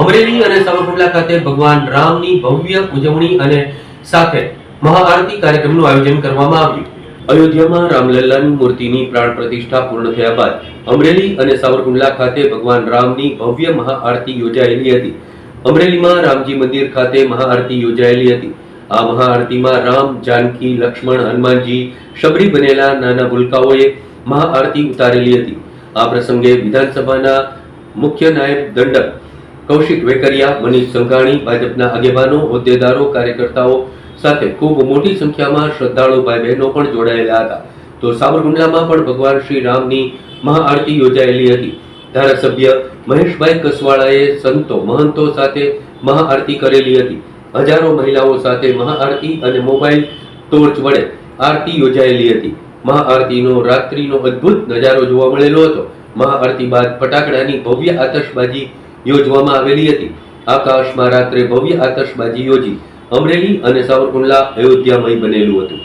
અમરેલી અને સાવરકુંડલા ખાતે ભગવાન રામની ભવ્ય ઉજવણી અને સાથે મહાઆરતી કાર્યક્રમનું આયોજન કરવામાં આવ્યું. અયોધ્યામાં રામલલ્લાની મૂર્તિની પ્રાણ પ્રતિષ્ઠા પૂર્ણ થયા બાદ અમરેલી અને સાવરકુંડલા ખાતે ભગવાન રામની ભવ્ય મહાઆરતી યોજાયેલી હતી. અમરેલીમાં રામજી મંદિર ખાતે મહાઆરતી યોજાયેલી હતી. આ મહાઆરતીમાં રામ, જાનકી, લક્ષ્મણ, હનુમાનજી, શબરી બનેલા નાના ભૂલકાઓએ મહાઆરતી ઉતારેલી હતી. આ પ્રસંગે વિધાનસભાના મુખ્ય નાયબ દંડક કૌશિક વેકરિયા, મનીષ સંઘાણી, ભાજપના આગેવાનો, હોદ્દેદારો, કાર્યકર્તાઓ સાથે ખૂબ મોટી સંખ્યામાં શ્રદ્ધાળુ ભાઈ બહેનો પણ જોડાયેલા હતા. તો સાબરકુંડલામાં પણ ભગવાન શ્રી રામની મહાઆરતી યોજાયેલી હતી. ધારાસભ્ય મહેશભાઈ કસવાળાએ સંતો, મહંતો સાથે મહાઆરતી કરેલી હતી. હજારો મહિલાઓ સાથે મહાઆરતી અને મોબાઈલ ટોર્ચ વડે આરતી યોજાયેલી હતી. મહાઆરતીનો રાત્રિનો અદ્ભુત નજારો જોવા મળેલો હતો. મહાઆરતી બાદ ફટાકડાની ભવ્ય આતશબાજી યોજવામાં આવેલી હતી. આકાશમાં રાત્રે ભવ્ય આતશબાજી યોજી અમરેલી અને સાવરકુંડલા અયોધ્યામય બનેલું હતું.